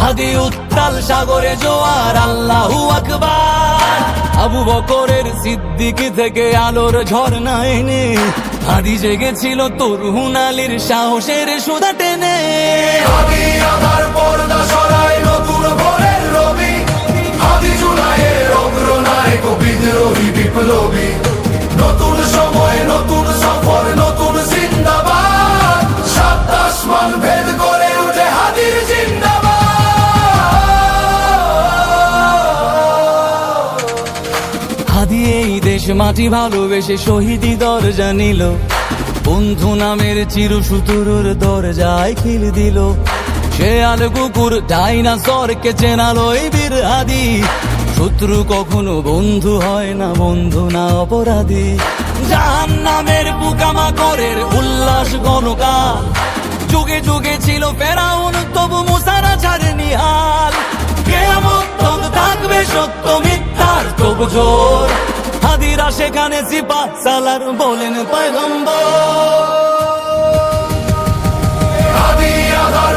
হাদি উত্তাল সাগরে জোয়ার, আল্লাহু আকবার। আবু বকরের সিদ্দিকি থেকে আলোর ঝর্ণা এনে হাদি জেগেছিল তরুণ হুনালির সাহসের সুদা টেনে। আবার পর্দা এই দেশ মাটি ভালোবেসে শহীদি দরজা নিল। বন্ধু নামের চির সুতুরুর দরজায় খিল দিল। আল কুকুর ডাইনাসরকে চেনালো এই বীর হাদি শত্রু কখনো বন্ধু হয় না, বন্ধু না অপরাধী। জাহান নামের পোকামাকড়ের উল্লাস গণকাল যুগে যুগে ছিল ফেরাউন, তবু মুসারা ছাড়েনি হাল। তক থাকবে সত্য মিথ্যার তবু জোর। হাদিরা সেখানে সিপা সালার বলেন পয়গম্বর। হাদি আধার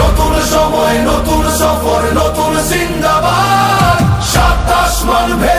নতুন সময় নতুন সফর নতুন জিন্দাবাদ। সাতাশ মানবে